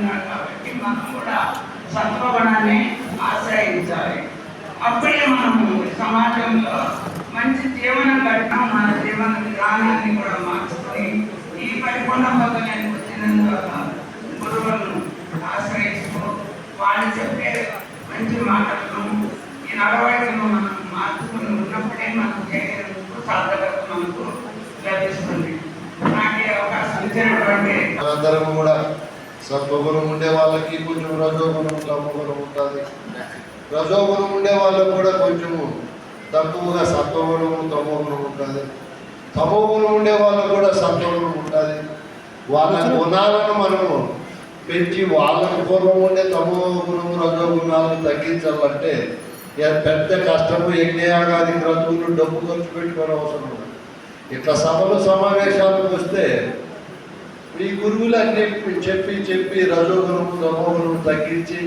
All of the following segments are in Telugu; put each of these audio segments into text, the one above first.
చేస్తున్నాడు కాబట్టి మనం కూడా సత్వగుణాన్ని ఆశ్రయించాలి. అప్పుడే మనము సమాజంలో మంచి జీవనం గడపడం మన జీవన విధానాన్ని కూడా మార్చుకొని ఈ పరిపూర్ణ పదవిని వచ్చినందువల్ల గురువులను ఆశ్రయిస్తూ వాళ్ళు చెప్పే మంచి మాటలను ఈ నడవడికను మనం మార్చుకుని ఉన్నప్పుడే మనం చేయగలుగుతూ సాధకత మనకు లభిస్తుంది. నాకు అవకాశం ఇచ్చినటువంటి కూడా సత్వగుణం ఉండే వాళ్ళకి కొంచెం రజోగుణం తమగుణం ఉంటుంది. రజోగుణం ఉండే వాళ్ళకి కూడా కొంచెము తక్కువగా సత్వగుణము తమోగుణం ఉంటుంది. తమోగుణం ఉండే వాళ్ళకు కూడా సత్వగుణం ఉంటుంది. వాళ్ళ గుణాలను మనము పెంచి వాళ్ళకు పూర్వం ఉండే తమో రజోగుణాలను తగ్గించాలంటే పెద్ద కష్టము యజ్ఞయాగాది గ్రంథులు డబ్బు ఖర్చు పెట్టుకోవడం అవసరం ఇట్లా సభలు సమావేశాలకు వస్తే ఈ గురువులు అన్ని చెప్పి చెప్పి రజోగుణం తమోగుణం తగ్గించి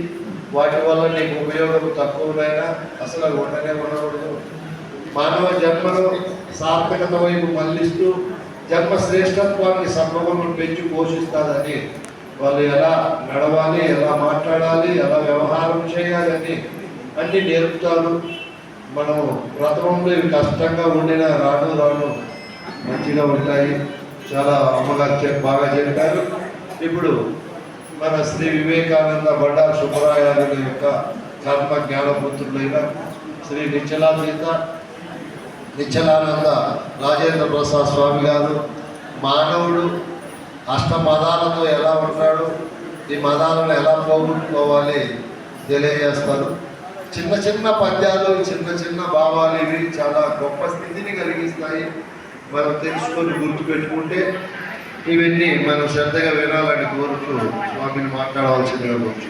వాటి వల్ల నీకు ఉపయోగం తక్కువనైనా అసలు అవి ఉండనే ఉండకూడదు. మానవ జన్మలో సార్థకత వైపు మళ్ళిస్తూ జన్మ శ్రేష్టత్వాన్ని సద్గుణం పెంచి పోషిస్తాదని వాళ్ళు ఎలా నడవాలి ఎలా మాట్లాడాలి ఎలా వ్యవహారం చేయాలని అన్ని నేర్పుతారు. మనం ప్రథమంలో ఇవి కష్టంగా ఉండిన రాను రాను మంచిగా ఉంటాయి. చాలా అమ్మగారు బాగా చెప్పారు ఇప్పుడు మన శ్రీ వివేకానంద బడా సుబ్బరాయారుల యొక్క కర్మ జ్ఞానపుత్రులైన శ్రీ నిశ్చలాతీత నిశ్చలానంద రాజేంద్ర ప్రసాద్ స్వామి గారు మానవుడు అష్టమదాలతో ఎలా ఉంటాడు ఈ మదాలను ఎలా పోగొట్టుకోవాలి తెలియజేస్తారు. చిన్న చిన్న పద్యాలు చిన్న చిన్న భావాలు ఇవి చాలా గొప్ప స్థితిని కలిగిస్తాయి. మనం తెలుసుకొని గుర్తుపెట్టుకుంటే ఇవన్నీ మనం శ్రద్ధగా వినాలని కోరుతూ స్వామిని మాట్లాడవలసిందిగా కోరుచు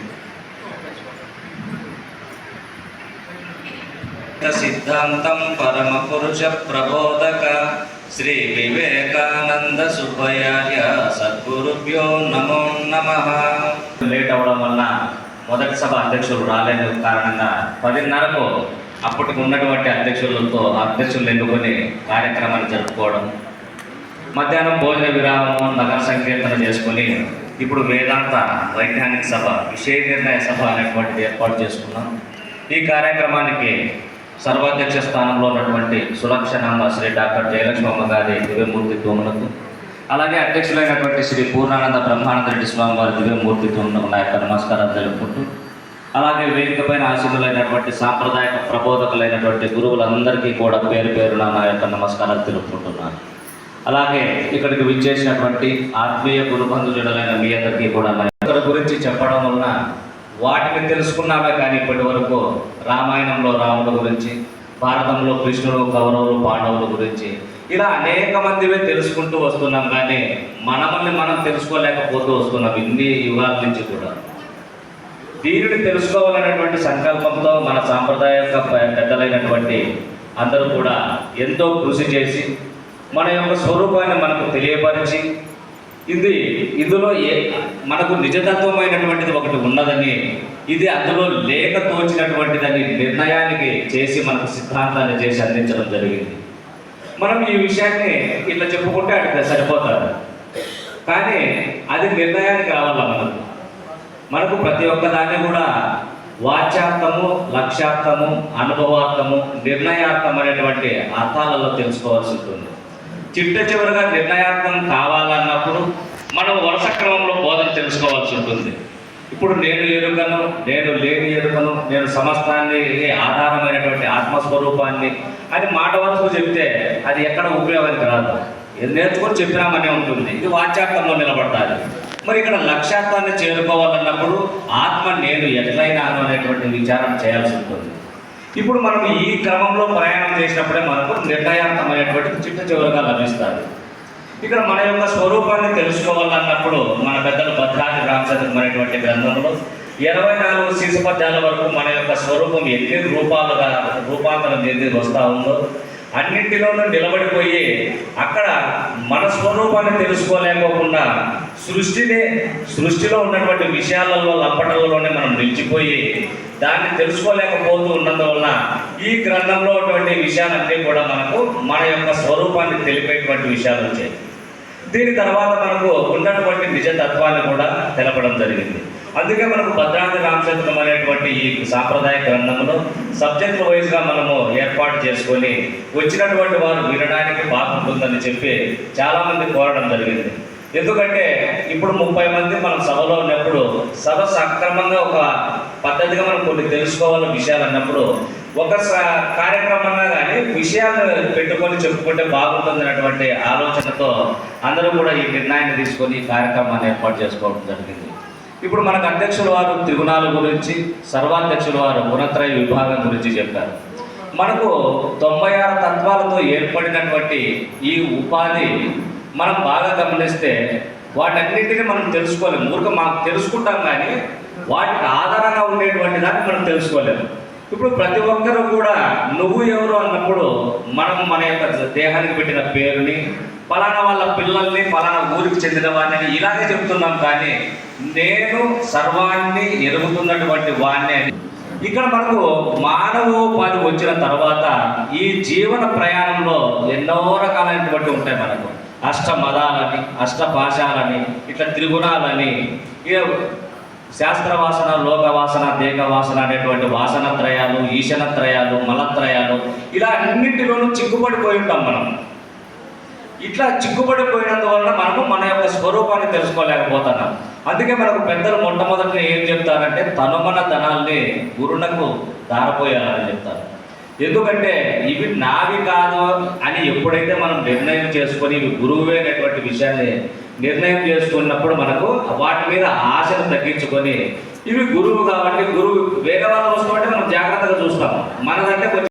సిద్ధాంతం పరమ పురుష ప్రబోధక శ్రీ వివేకానంద సుబ్బయార్య సద్గురుభ్యో నమో నమ. లేట్ అవడం వల్ల మొదటి సభ అధ్యక్షులు రాలేని కారణంగా పదిన్నరకు అప్పటికి ఉన్నటువంటి అధ్యక్షులతో అధ్యక్షులు ఎన్నుకొని కార్యక్రమాన్ని జరుపుకోవడం మధ్యాహ్నం భోజన విరామం నగర సంకీర్తన చేసుకొని ఇప్పుడు వేదాంత వైజ్ఞానిక సభ విషయ నిర్ణయ సభ అనేటువంటిది ఏర్పాటు చేసుకున్నాం. ఈ కార్యక్రమానికి సర్వాధ్యక్ష స్థానంలో ఉన్నటువంటి సులక్షణమ్మ శ్రీ డాక్టర్ జయలక్ష్మమ్మ గారి దివ్యమూర్తిత్వములకు అలాగే అధ్యక్షులైనటువంటి శ్రీ పూర్ణానంద బ్రహ్మానంద రెడ్డి స్వామి వారి దివ్యమూర్తిత్వంలో ఉన్న యొక్క నమస్కారాలు తెలుపుకుంటూ అలాగే వేదిక పైన ఆశీనులైనటువంటి సాంప్రదాయక ప్రబోధకులైనటువంటి గురువులందరికీ కూడా పేరు పేరున నా యొక్క నమస్కారాలు తెలుపుకుంటున్నాను. అలాగే ఇక్కడికి విచ్చేసినటువంటి ఆత్మీయ గురుబంధుజుడలైన మీ అందరికీ కూడా ఇక్కడ గురించి చెప్పడం వలన వాటిని తెలుసుకున్నామే కానీ ఇప్పటి వరకు రామాయణంలో రాముల గురించి భారతంలో కృష్ణుడు కౌరవులు పాండవుల గురించి ఇలా అనేక మందివే తెలుసుకుంటూ వస్తున్నాం కానీ మనమల్ని మనం తెలుసుకోలేకపోతూ వస్తున్నాం ఇన్ని యుగాల నుంచి కూడా. దీనిని తెలుసుకోవాలనేటువంటి సంకల్పంతో మన సాంప్రదాయ పెద్దలైనటువంటి అందరూ కూడా ఎంతో కృషి చేసి మన యొక్క స్వరూపాన్ని మనకు తెలియపరిచి ఇది ఇందులో ఏ మనకు నిజతత్వమైనటువంటిది ఒకటి ఉన్నదని ఇది అందులో లేక తోచినటువంటిదని నిర్ణయానికి చేసి మనకు సిద్ధాంతాన్ని చేసి అందించడం జరిగింది. మనం ఈ విషయాన్ని ఇట్లా చెప్పుకుంటే అక్కడ సరిపోతారు కానీ అది నిర్ణయానికి రావాలా మనకు? మనకు ప్రతి ఒక్క దాన్ని కూడా వాచ్యార్థము లక్ష్యార్థము అనుభవార్థము నిర్ణయార్థం అనేటువంటి అర్థాలలో తెలుసుకోవాల్సి ఉంటుంది. చిట్ట చివరిగా నిర్ణయార్థం కావాలన్నప్పుడు మనం వరుస క్రమంలో బోధన తెలుసుకోవాల్సి ఉంటుంది. ఇప్పుడు నేను ఎరుకను నేను లేని ఎరుకను నేను సమస్తాన్ని ఆధారమైనటువంటి ఆత్మస్వరూపాన్ని అది మాట వరకు చెప్తే అది ఎక్కడ ఉపయోగానికి రాదు. నేర్చుకొని చెప్పినామనే ఉంటుంది. ఇది వాచ్యార్థంలో నిలబడాలి మరి ఇక్కడ లక్ష్యార్థాన్ని చేరుకోవాలన్నప్పుడు ఆత్మ నేను ఎట్లయినాను అనేటువంటి విచారం చేయాల్సి ఉంటుంది. ఇప్పుడు మనం ఈ క్రమంలో ప్రయాణం చేసినప్పుడే మనకు నిర్ణయార్థమైనటువంటి చిట్ట చివరిగా లభిస్తుంది. ఇక్కడ మన యొక్క స్వరూపాన్ని తెలుసుకోవాలన్నప్పుడు మన పెద్దలు భద్రాది రామచంద్రం అనేటువంటి గ్రంథంలో ఇరవై నాలుగు శిశుపద్యాల వరకు మన యొక్క స్వరూపం ఎన్ని రూపాలుగా రూపాంతరం చెంది వస్తూ ఉందో అన్నింటిలోనూ నిలబడిపోయి అక్కడ మన స్వరూపాన్ని తెలుసుకోలేకోకుండా సృష్టినే సృష్టిలో ఉన్నటువంటి విషయాలలో లప్పటలలోనే మనం నిలిచిపోయి దాన్ని తెలుసుకోలేకపోతూ ఉన్నందువలన ఈ గ్రంథంలో ఉన్నటువంటి విషయాలన్నీ కూడా మనకు మన యొక్క స్వరూపాన్ని తెలిపేటువంటి విషయాలు వచ్చాయి. దీని తర్వాత మనకు ఉన్నటువంటి నిజతత్వాన్ని కూడా తెలపడం జరిగింది. అందుకే మనకు భద్రాద్రి రామచంద్రం అనేటువంటి ఈ సాంప్రదాయ గ్రంథంలో సబ్జెక్ట్ వైజ్గా మనము ఏర్పాటు చేసుకొని వచ్చినటువంటి వారు వినడానికి బాగుంటుందని చెప్పి చాలామంది కోరడం జరిగింది. ఎందుకంటే ఇప్పుడు ముప్పై మంది మనం సభలో ఉన్నప్పుడు సభ సక్రమంగా ఒక పద్ధతిగా మనం కొన్ని తెలుసుకోవాల విషయాలు అన్నప్పుడు ఒక స- కార్యక్రమంగా కానీ విషయాలు పెట్టుకొని చెప్పుకుంటే బాగుంటుంది అన్నటువంటి ఆలోచనతో అందరూ కూడా ఈ నిర్ణయాన్ని తీసుకొని ఈ కార్యక్రమాన్ని ఏర్పాటు చేసుకోవడం జరిగింది. ఇప్పుడు మనకు అధ్యక్షుల వారు త్రిగుణాల గురించి సర్వాధ్యక్షుల వారు గుణత్రయ విభాగం గురించి చెప్పారు. మనకు తొంభై ఆరు తత్వాలతో ఏర్పడినటువంటి ఈ ఉపాధి మనం బాగా గమనిస్తే వాటన్నింటినీ మనం తెలుసుకోలేము ఊరిక మాకు తెలుసుకుంటాం కానీ వాటికి ఆధారంగా ఉండేటువంటి దాన్ని మనం తెలుసుకోలేము ఇప్పుడు ప్రతి ఒక్కరూ కూడా నువ్వు ఎవరు అన్నప్పుడు మనం మన యొక్క దేహానికి పెట్టిన పేరుని ఫలానా వాళ్ళ పిల్లల్ని ఫలానా ఊరికి చెందిన వాడిని ఇలాగే చెప్తున్నాం కానీ నేను సర్వాన్ని ఎరుగుతున్నటువంటి వాణ్ణి అని. ఇక్కడ మనకు మానవోపాధి వచ్చిన తర్వాత ఈ జీవన ప్రయాణంలో ఎన్నో రకాలైనటువంటి ఉంటాయి మనకు. అష్ట మదాలని అష్ట పాశాలని ఇట్లా త్రిగుణాలని ఇక శాస్త్ర వాసన లోక అనేటువంటి వాసన త్రయాలు ఈశన త్రయాలు మలత్రయాలు ఇలా అన్నింటిలోనూ చిక్కుపడిపోయి ఉంటాం మనం. ఇట్లా చిక్కుపడిపోయినందువలన మనము మన యొక్క స్వరూపాన్ని తెలుసుకోలేకపోతున్నాం. అందుకే మనకు పెద్దలు మొట్టమొదటి ఏం చెప్తారంటే తనుమన ధనాల్ని గురునకు దారపోయాలని చెప్తారు. ఎందుకంటే ఇవి నావి కాదు అని ఎప్పుడైతే మనం నిర్ణయం చేసుకొని ఇవి గురువువే అనేటువంటి విషయాన్ని నిర్ణయం చేసుకున్నప్పుడు మనకు వాటి మీద ఆశను తగ్గించుకొని ఇవి గురువు కాబట్టి గురువు వేరే వాళ్ళు మనం జాగ్రత్తగా చూస్తాం. మనదంటే కొంచెం